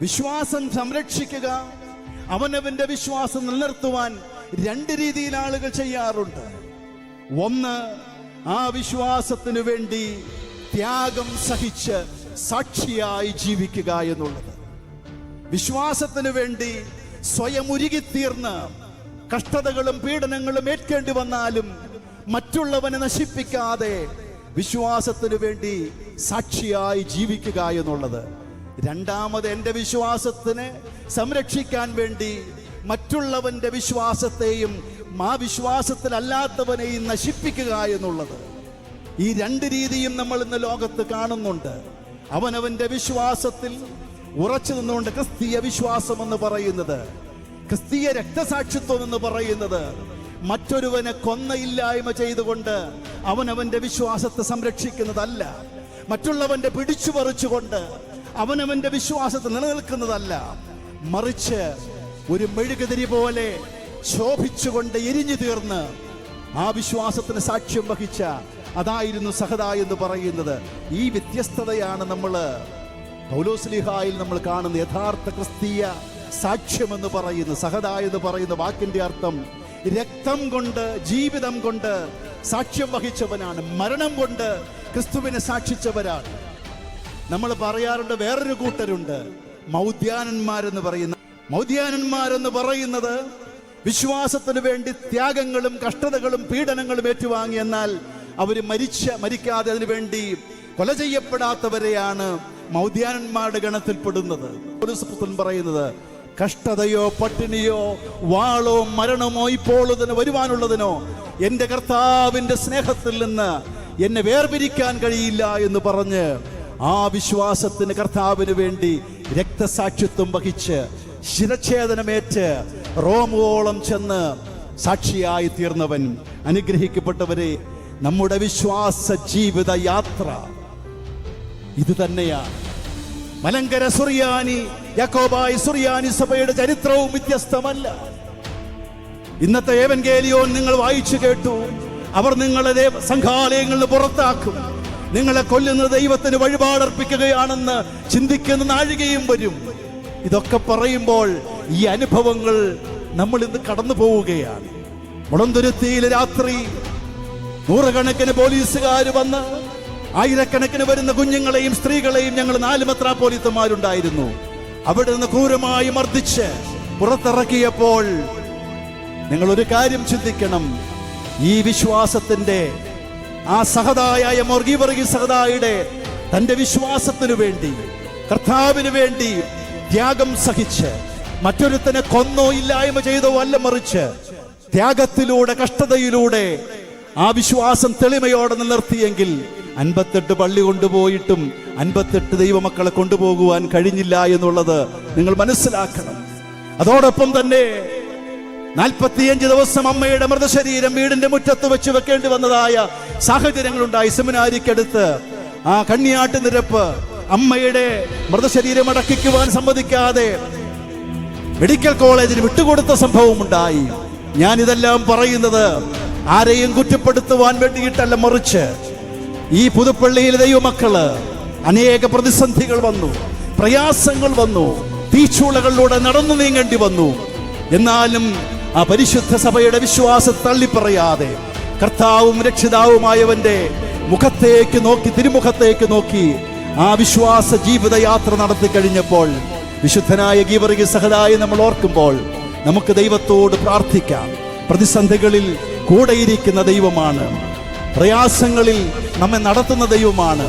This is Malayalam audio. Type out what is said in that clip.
വിശ്വാസം സംരക്ഷിക്കുക. അവനവന്റെ വിശ്വാസം നിലനിർത്തുവാൻ രണ്ട് രീതിയിൽ ആളുകൾ ചെയ്യാറുണ്ട്. ഒന്ന് ആ വിശ്വാസത്തിനു വേണ്ടി ത്യാഗം സഹിച്ച് സാക്ഷിയായി ജീവിക്കുക എന്നുള്ളത്. വിശ്വാസത്തിനു വേണ്ടി സ്വയം ഉരുകിത്തീർന്ന് കഷ്ടതകളും പീഡനങ്ങളും ഏൽക്കേണ്ടി വന്നാലും മറ്റുള്ളവനെ നശിപ്പിക്കാതെ വിശ്വാസത്തിനു വേണ്ടി സാക്ഷിയായി ജീവിക്കുക എന്നുള്ളത്. രണ്ടാമത് എന്റെ വിശ്വാസത്തിനെ സംരക്ഷിക്കാൻ വേണ്ടി മറ്റുള്ളവന്റെ വിശ്വാസത്തെയും ആ വിശ്വാസത്തിലല്ലാത്തവനെയും നശിപ്പിക്കുക എന്നുള്ളത് ഈ രണ്ട് രീതിയും നമ്മൾ ഇന്ന് ലോകത്ത് കാണുന്നുണ്ട്. അവനവന്റെ വിശ്വാസത്തിൽ ഉറച്ചു നിന്നുകൊണ്ട് ക്രിസ്തീയ വിശ്വാസം എന്ന് പറയുന്നത് ക്രിസ്തീയ രക്തസാക്ഷിത്വം എന്ന് പറയുന്നത് മറ്റൊരുവനെ കൊന്നയില്ലായ്മ ചെയ്തുകൊണ്ട് അവനവന്റെ വിശ്വാസത്തെ സംരക്ഷിക്കുന്നതല്ല. മറ്റുള്ളവന്റെ പിടിച്ചു പറിച്ചുകൊണ്ട് അവനവന്റെ വിശ്വാസത്തിൽ നിലനിൽക്കുന്നതല്ല. മറിച്ച് ഒരു മെഴുകുതിരി പോലെ ശോഭിച്ചുകൊണ്ട് എരിഞ്ഞു തീർന്ന് ആ വിശ്വാസത്തിന് സാക്ഷ്യം വഹിച്ച അതായിരുന്നു സഹദ എന്ന് പറയുന്നത്. ഈ വ്യത്യസ്തതയാണ് നമ്മൾ പൗലോസ്ലിഹായിൽ നമ്മൾ കാണുന്ന യഥാർത്ഥ ക്രിസ്തീയ സാക്ഷ്യമെന്ന് പറയുന്ന. സഹദ എന്ന് പറയുന്ന വാക്കിന്റെ അർത്ഥം രക്തം കൊണ്ട് ജീവിതം കൊണ്ട് സാക്ഷ്യം വഹിച്ചവനാണ്. മരണം കൊണ്ട് ക്രിസ്തുവിനെ സാക്ഷിച്ചവരാണ്. നമ്മൾ പറയാറുണ്ട് വേറൊരു കൂട്ടരുണ്ട്. മൗദ്യാനന്മാരെന്ന് പറയുന്ന മൗദ്യാനന്മാരെന്ന് പറയുന്നത് വിശ്വാസത്തിന് വേണ്ടി ത്യാഗങ്ങളും കഷ്ടതകളും പീഡനങ്ങളും ഏറ്റുവാങ്ങി എന്നാൽ അവർ മരിച്ച മരിക്കാതെ അതിനു വേണ്ടി കൊല ചെയ്യപ്പെടാത്തവരെയാണ് മൗദ്യാനന്മാരുടെ ഗണത്തിൽപ്പെടുന്നത്. പറയുന്നത് കഷ്ടതയോ പട്ടിണിയോ വാളോ മരണമോ ഇപ്പോൾ ഇതിന് വരുവാനുള്ളതിനോ എന്റെ കർത്താവിന്റെ സ്നേഹത്തിൽ നിന്ന് എന്നെ വേർപിരിക്കാൻ കഴിയില്ല എന്ന് പറഞ്ഞ് ആ വിശ്വാസത്തിന് കർത്താവിന് വേണ്ടി രക്തസാക്ഷിത്വം വഹിച്ച് ശിരച്ഛേദനമേറ്റ് റോമുവോളം ചെന്ന് സാക്ഷിയായി തീർന്നവൻ. അനുഗ്രഹിക്കപ്പെട്ടവരെ നമ്മുടെ വിശ്വാസ ജീവിത യാത്ര ഇത് തന്നെയാണ് മലങ്കര സുറിയാനി യാക്കോബായി സുറിയാനി സഭയുടെ ചരിത്രവും വ്യത്യസ്തമല്ല. ഇന്നത്തെ ഏവൻ ഗേലിയോൻ നിങ്ങൾ വായിച്ചു കേട്ടു. അവർ നിങ്ങളെ സംഘാലയങ്ങളിൽ പുറത്താക്കും. നിങ്ങളെ കൊല്ലുന്ന ദൈവത്തിന് വഴിപാടർപ്പിക്കുകയാണെന്ന് ചിന്തിക്കുന്ന നാഴികയും വരും. ഇതൊക്കെ പറയുമ്പോൾ ഈ അനുഭവങ്ങൾ നമ്മൾ ഇന്ന് കടന്നു പോവുകയാണ്. മുളന്തുരുത്തിയിൽ രാത്രി നൂറുകണക്കിന് പോലീസുകാർ വന്ന് ആയിരക്കണക്കിന് വരുന്ന കുഞ്ഞുങ്ങളെയും സ്ത്രീകളെയും ഞങ്ങൾ നാല് മെത്രാപ്പോലിത്തമാരുണ്ടായിരുന്നു അവിടെ നിന്ന് ക്രൂരമായി മർദ്ദിച്ച് പുറത്തിറക്കിയപ്പോൾ നിങ്ങൾ ഒരു കാര്യം ചിന്തിക്കണം. ഈ വിശ്വാസത്തിന്റെ ആ സഹതായായ മൊർഗീവർഗി സഹതായുടെ തന്റെ വിശ്വാസത്തിനു വേണ്ടി കർത്താവിന് വേണ്ടി ത്യാഗം സഹിച്ച് മറ്റൊരുത്തനെ കൊന്നോ ഇല്ലായ്മ ചെയ്തോ അല്ല മറിച്ച് ത്യാഗത്തിലൂടെ കഷ്ടതയിലൂടെ ആ വിശ്വാസം തെളിമയോടെ നിലനിർത്തിയെങ്കിൽ അൻപത്തെട്ട് പള്ളി കൊണ്ടുപോയിട്ടും അൻപത്തെട്ട് ദൈവമക്കളെ കൊണ്ടുപോകുവാൻ കഴിഞ്ഞില്ല എന്നുള്ളത് നിങ്ങൾ മനസ്സിലാക്കണം. അതോടൊപ്പം തന്നെ നാൽപ്പത്തിയഞ്ച് ദിവസം അമ്മയുടെ മൃതശരീരം വീടിന്റെ മുറ്റത്ത് വെച്ച് വെക്കേണ്ടി വന്നതായ സാഹചര്യങ്ങളുണ്ടായി സെമിനാരിക്കടുത്ത്. ആ കണ്ണിയാട്ട് നിരപ്പ് അമ്മയുടെ മൃതശരീരം അടക്കിക്കുവാൻ സമ്മതിക്കാതെ മെഡിക്കൽ കോളേജിന് വിട്ടുകൊടുത്ത സംഭവം ഉണ്ടായി ഞാൻ ഇതെല്ലാം പറയുന്നത് ആരെയും കുറ്റപ്പെടുത്തുവാൻ വേണ്ടിയിട്ടല്ല മറിച്ച് ഈ പുതുപ്പള്ളിയിലെ ദൈവമക്കൾ അനേക പ്രതിസന്ധികൾ വന്നു പ്രയാസങ്ങൾ വന്നു തീച്ചൂളകളിലൂടെ നടന്നു നീങ്ങേണ്ടി വന്നു. എന്നാലും ആ പരിശുദ്ധ സഭയുടെ വിശ്വാസം തള്ളിപ്പറയാതെ കർത്താവും രക്ഷിതാവുമായവന്റെ മുഖത്തേക്ക് നോക്കി തിരുമുഖത്തേക്ക് നോക്കി ആ വിശ്വാസ ജീവിതയാത്ര നടത്തി കഴിഞ്ഞപ്പോൾ വിശുദ്ധനായ ഗീവർഗി സഹതായി നമ്മൾ ഓർക്കുമ്പോൾ നമുക്ക് ദൈവത്തോട് പ്രാർത്ഥിക്കാം. പ്രതിസന്ധികളിൽ കൂടെയിരിക്കുന്ന ദൈവമാണ്. പ്രയാസങ്ങളിൽ നമ്മെ നടത്തുന്ന ദൈവമാണ്.